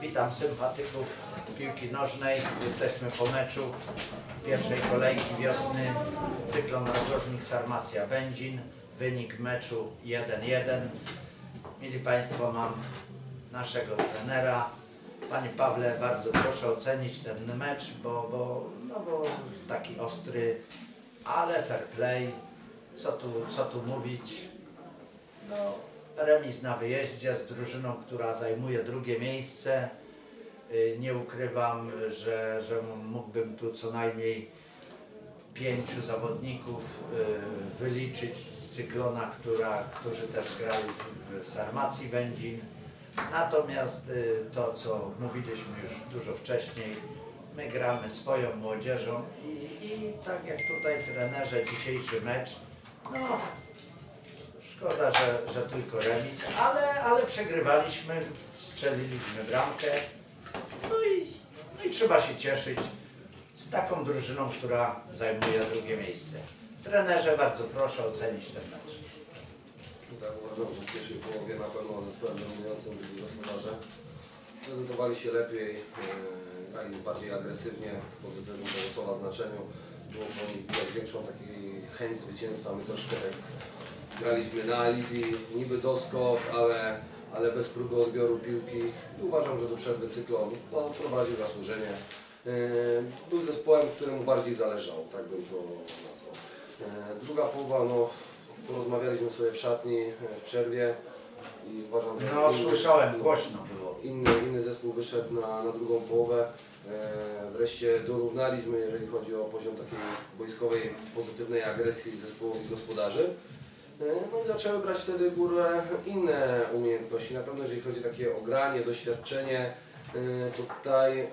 Witam sympatyków piłki nożnej. Jesteśmy po meczu pierwszej kolejki wiosny. Cyklon Narożnik Sarmacja Będzin. Wynik meczu 1-1. Mili Państwo, mam naszego trenera. Panie Pawle, bardzo proszę ocenić ten mecz, bo, bo, no bo taki ostry, ale fair play. Co tu, co tu mówić? No, remis na wyjeździe z drużyną, która zajmuje drugie miejsce. Y, Nie ukrywam, że, że mógłbym tu co najmniej pięciu zawodników y, wyliczyć z cyklona, która, którzy też grali w, Sarmacji Będzin. Natomiast y, to, co mówiliśmy już dużo wcześniej, my gramy swoją młodzieżą i, i tak jak tutaj trenerze, dzisiejszy mecz, no Szkoda, że, że tylko remis, ale, ale przegrywaliśmy, strzeliliśmy bramkę. No i, no i trzeba się cieszyć z taką drużyną, która zajmuje drugie miejsce. Trenerze, bardzo proszę ocenić ten mecz. Tak uważam, że w pierwszej połowie na pewno zespołem dominującym byli gospodarze. Prezentowali się lepiej, e, grali bardziej agresywnie w pozytywnym tego słowa znaczeniu. Było widać większą taką chęć zwycięstwa. My troszkę tak graliśmy na alibi, niby doskok, ale, ale bez próby odbioru piłki. I uważam, że do przerwy cyklon no, prowadził zasłużenie. E, Był zespołem, któremu bardziej zależało, tak bym to nazwał. E, Druga połowa, no, porozmawialiśmy sobie w szatni e, w przerwie i uważam, że No inny- słyszałem, głośno było. inny, inny zespół wyszedł na, na drugą połowę. Wreszcie dorównaliśmy, jeżeli chodzi o poziom takiej wojskowej, pozytywnej agresji zespołowi gospodarzy. E, No i zaczęły brać wtedy górę inne umiejętności. Na pewno jeżeli chodzi o takie ogranie, doświadczenie, e, to tutaj e,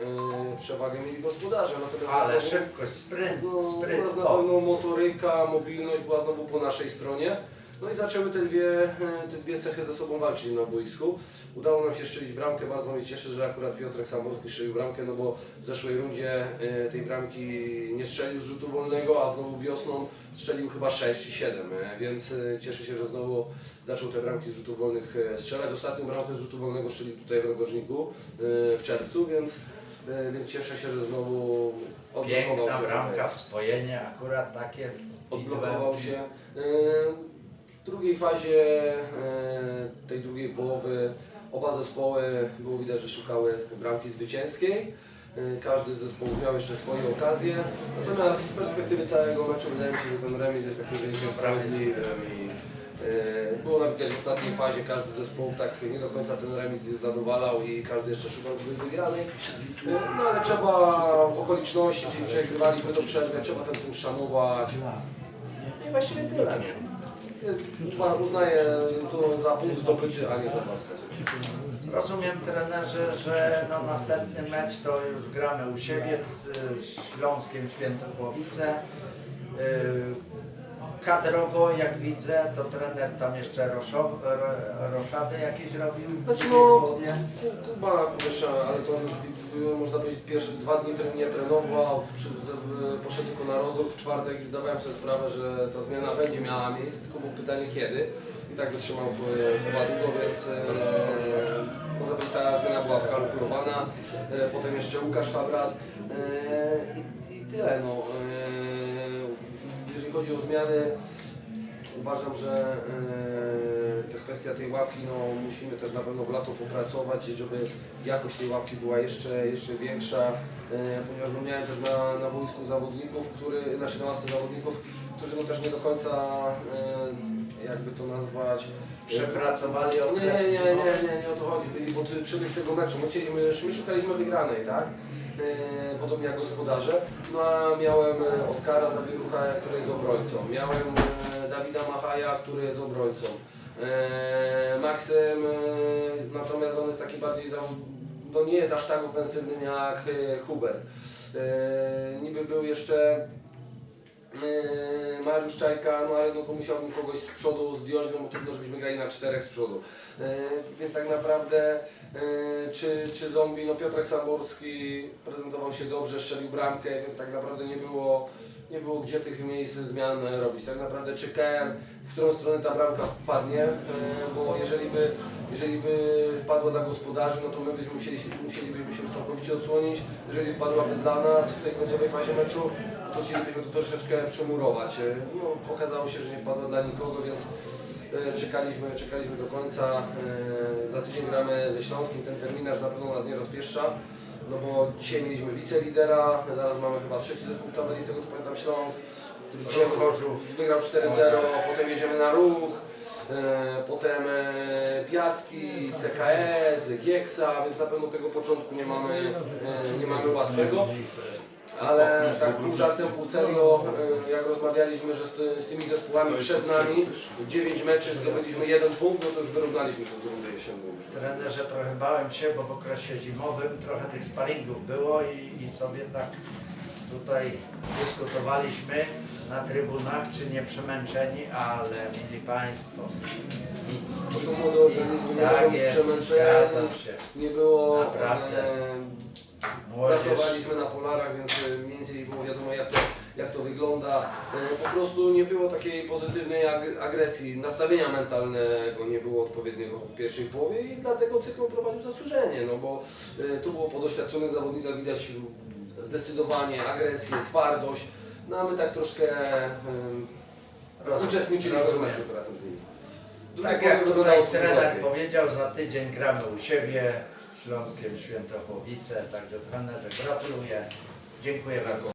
przewagę mieli gospodarze. Natomiast Ale pewno- szybkość, sprynt, no, sprynt. Była na pewno motoryka, mobilność była znowu po naszej stronie. No i zaczęły te dwie, te dwie cechy ze sobą walczyć na boisku. Udało nam się strzelić bramkę, bardzo mnie cieszy, że akurat Piotrek Samborski strzelił bramkę, no bo w zeszłej rundzie e, tej bramki nie strzelił z rzutu wolnego, a znowu wiosną strzelił chyba 6 czy 7, e, więc e, cieszę się, że znowu zaczął te bramki z rzutów wolnych e, strzelać. Ostatnią bramkę z rzutu wolnego strzelił tutaj w Rogożniku e, w czerwcu, więc, e, więc cieszę się, że znowu odblokował piękna się bramka, wspojenie, akurat takie odblokował się. Drugiej fazie e, tej drugiej połowy oba zespoły było widać, że szukały bramki zwycięskiej. E, Każdy z zespołów miał jeszcze swoje okazje. Natomiast z perspektywy całego meczu wydaje mi się, że ten remis jest takim wynikiem sprawiedliwym i e, było na widać w ostatniej fazie każdy z zespołów tak nie do końca ten remis zadowalał i każdy jeszcze szukał swojej wygranej. No ale trzeba okoliczności, czyli przegrywaliśmy do przerwy, trzeba ten punkt szanować. I właściwie tyle. Uznaję to za punkt zdobyty, a nie za basket. Rozumiem trenerze, że no, następny mecz to już gramy u siebie z, Śląskiem Świętokłowice. Yy, Kadrowo, jak widzę, to trener tam jeszcze roszo, ro, roszady jakieś robił. w Znaczy no. Kuba Kubysza, ale to w- w- można powiedzieć pierwsze dwa dni tre- nie trenował, w, przy- w, poszedł tylko na rozruch w czwartek i zdawałem sobie sprawę, że ta zmiana będzie miała miejsce, tylko było pytanie kiedy. I tak wytrzymał chyba długo, więc e, można powiedzieć ta zmiana była wkalkulowana. E, potem jeszcze Łukasz Habrat e, i, i tyle. No, e, chodzi o zmiany, Uważam, że e, ta kwestia tej ławki, no musimy też na pewno w lato popracować, żeby jakość tej ławki była jeszcze, jeszcze większa, e, ponieważ no, miałem też na, na boisku zawodników, który, znaczy na ławce zawodników, którzy no też nie do końca, e, jakby to nazwać, Przepracowali nie, okres. nie, nie, nie, nie, nie o to chodzi. Byli pod przebieg tego meczu. My, chcieliśmy, my szukaliśmy wygranej, tak? E, podobnie jak gospodarze. No a miałem e, Oskara Zawierucha, który jest obrońcą. Miałem e, Dawida Machaja, który jest obrońcą. Maksym, natomiast on jest taki bardziej, no nie jest aż tak ofensywnym jak Hubert. Niby był jeszcze Mariusz Czajka, no ale no to musiałbym kogoś z przodu zdjąć, no bo trudno, żebyśmy grali na czterech z przodu. Więc tak naprawdę czy, czy zombie. No Piotrek Samborski prezentował się dobrze, strzelił bramkę, więc tak naprawdę nie było, nie było gdzie tych miejsc zmian robić. Tak naprawdę czekałem, w którą stronę ta bramka wpadnie, e, bo jeżeli by, jeżeli by wpadła dla gospodarzy, no to my byśmy musieli, musielibyśmy się całkowicie odsłonić. Jeżeli wpadłaby dla nas w tej końcowej fazie meczu, to chcielibyśmy to troszeczkę przemurować. E, No, okazało się, że nie wpadła dla nikogo, więc E, Czekaliśmy, czekaliśmy do końca. E, Za tydzień gramy ze Śląskim. Ten terminarz na pewno nas nie rozpieszcza. No bo dzisiaj mieliśmy wicelidera, zaraz mamy chyba trzeci zespół w tabeli, z tego co pamiętam Śląsk, który dzisiaj Chorzów. wygrał 4-0, potem jedziemy na ruch, potem Piaski, CKS, Gieksa, więc na pewno tego początku nie mamy, nie mamy łatwego. Ale tak pół żartem, pół serio, e, jak rozmawialiśmy, że z, ty, z tymi zespołami przed nami 9 meczy zdobyliśmy jeden punkt, no to już wyrównaliśmy to z rundy jesienną. Trenerze trochę bałem się, bo w okresie zimowym trochę tych sparingów było i, i sobie tak tutaj dyskutowaliśmy na trybunach, czy nie przemęczeni, ale mili Państwo, nic, To nic, są młode organizmy, nie tak mogą być jest, przemęczeni. zgadzam się. Nie było, Naprawdę. e, pracowaliśmy na polarach, więc e, mniej więcej było wiadomo jak to, jak to wygląda. E, Po prostu nie było takiej pozytywnej ag- agresji, nastawienia mentalnego nie było odpowiedniego w pierwszej połowie i dlatego cyklon prowadził zasłużenie, no bo e, tu było po doświadczonych zawodnikach widać zdecydowanie agresję, twardość, no a my tak troszkę em, Rozumiem, uczestniczyliśmy w meczu razem z nimi. Drugi tak jak tutaj trener powiedział, za tydzień gramy u siebie, Śląskiem Świętochłowice, także trenerze gratuluję, dziękuję bardzo.